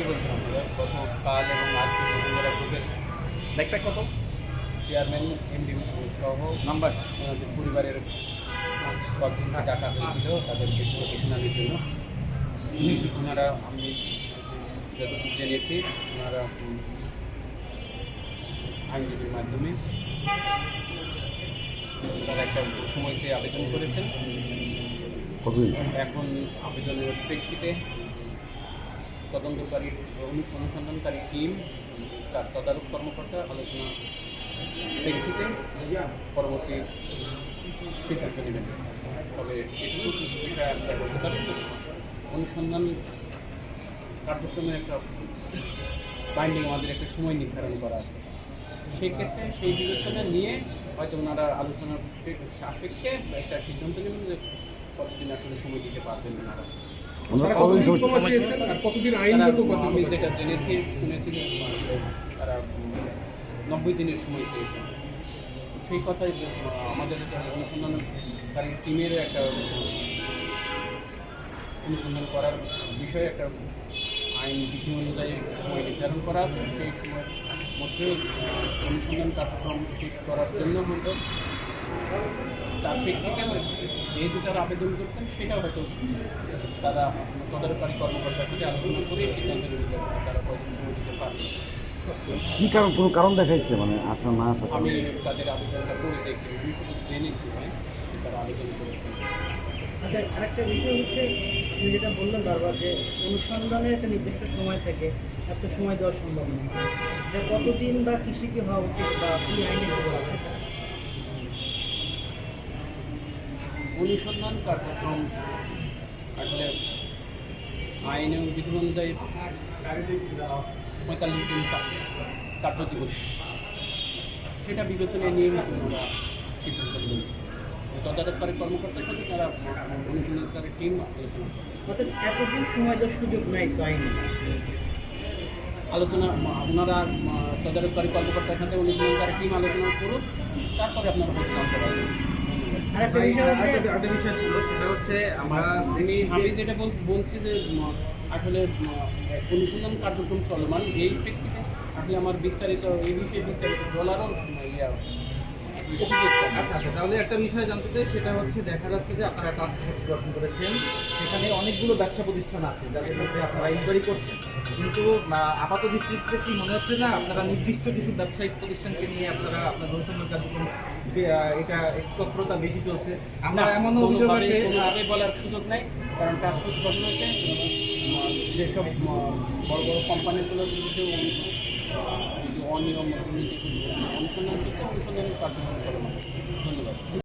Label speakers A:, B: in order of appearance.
A: ঠিকই বলছেন আপনারা? গত কাল এবং আজকে বসুন্ধরা গ্রুপের
B: ব্যাকপ্যাক কত?
A: চেয়ারম্যান এমডি সহ
B: নাম্বার?
A: ওনাদের পরিবারের কয়েকজনকে ডাকা হয়েছিল তাদেরকে প্রশিক্ষণের জন্য। ওনারা আমি যতটুকু জেনেছি ওনারা আইনজীবীর মাধ্যমে তারা একটা সময় চেয়ে আবেদন করেছেন। এখন আবেদনের প্রেক্ষিতে তদন্তকারী অনুসন্ধানকারী টিম, তার তদারক কর্মকর্তা আলোচনা প্রেক্ষিতে পরবর্তী সিদ্ধান্ত নেবেন। তবে অনুসন্ধান কার্যক্রমের একটা বাইন্ডিং আমাদের একটা সময় নির্ধারণ করা আছে। সেক্ষেত্রে সেই বিবেচনা নিয়ে হয়তো ওনারা আলোচনার সাপেক্ষে একটা সিদ্ধান্ত নেবেন যে কতদিন আসলে সময় দিতে পারবেন ওনারা।
C: কতদিন
D: আইনগত
A: আমি যেটা জেনেছি শুনেছি তারা নব্বই দিনের সময় চেয়েছেন। সেই কথাই আমাদের অনুসন্ধানকারী টিমের একটা অনুসন্ধান করার বিষয়ে একটা আইন বিধি অনুযায়ী সময় নির্ধারণ করা আছে। সেই সময়ের মধ্যে অনুসন্ধান কার্যক্রম শেষ করার জন্য হয়তো তার প্রেক্ষিতে যেহেতু তারা আবেদন করছেন সেটা হয়তো তারা তদারকারী কর্মকর্তার সাথে আলোচনা করে সিদ্ধান্ত তারা কতদিন সময় দিতে পারবে।
C: কি কারণ কোনো কারণ দেখাইছে মানে আসা না আসা
A: আমি তাদের আবেদনটা করে দেখি জেনেছি যে তারা আবেদন করেছেন।
E: আচ্ছা আরেকটা বিষয় হচ্ছে আপনি যেটা বললেন বারবার যে অনুসন্ধানের একটা নির্দিষ্ট সময় থেকে এত সময় দেওয়া সম্ভব নয় এটা কতদিন বা কৃষি কি হওয়া উচিত বা কি আইনে
A: অনুসন্ধান কার্যক্রম আসলে আইন বিধি অনুযায়ী পঁয়তাল্লিশ দিন কার্যদিবস সেটা বিবেচনায় নিয়ে ওনারা সিদ্ধান্ত নেবেন তদারককারী কর্মকর্তার সাথে তারা অনুসন্ধানকারী টিম আলোচনা
E: অর্থাৎ এতদিন সময় দেওয়ার সুযোগ নাই তো আইনে?
A: আলোচনা ওনারা তদারককারী কর্মকর্তার সাথে অনুসন্ধানকারী টিম আলোচনা করুন তারপরে আপনারা জানতে পারবেন।
E: একটা বিষয়
B: ছিল সেটা হচ্ছে আমরা
A: আমি যেটা বলছি যে আসলে অনুসন্ধান কার্যক্রম চলমান এই প্রেক্ষিতে আসলে আমার বিস্তারিত এই বিষয়ে বিস্তারিত বলারও ইয়া
B: আচ্ছা আচ্ছা তাহলে একটা বিষয় জানতে চাই সেটা হচ্ছে দেখা যাচ্ছে যে আপনারা টাস্ক ফোর্স গঠন করেছেন সেখানে অনেকগুলো ব্যবসা প্রতিষ্ঠান আছে যাদের মধ্যে আপনারা ইনকোয়ারি করছেন। কিন্তু আপাত দৃষ্টিতে কি মনে হচ্ছে না আপনারা নির্দিষ্ট কিছু ব্যবসায়িক প্রতিষ্ঠানকে নিয়ে আপনারা আপনার অনুসন্ধান কার্যক্রম এটা তৎপরতা বেশি চলছে। আমরা এমন অভিযোগ আছে
A: কোনোভাবে বলার সুযোগ নাই কারণ ফোর্স গঠন হয়েছে। যেসব বড় বড় কোম্পানিগুলোর বিরুদ্ধে অনিয়ম অনুসন্ধান করছে অনুসন্ধানের কার্যক্রম ধন্যবাদ।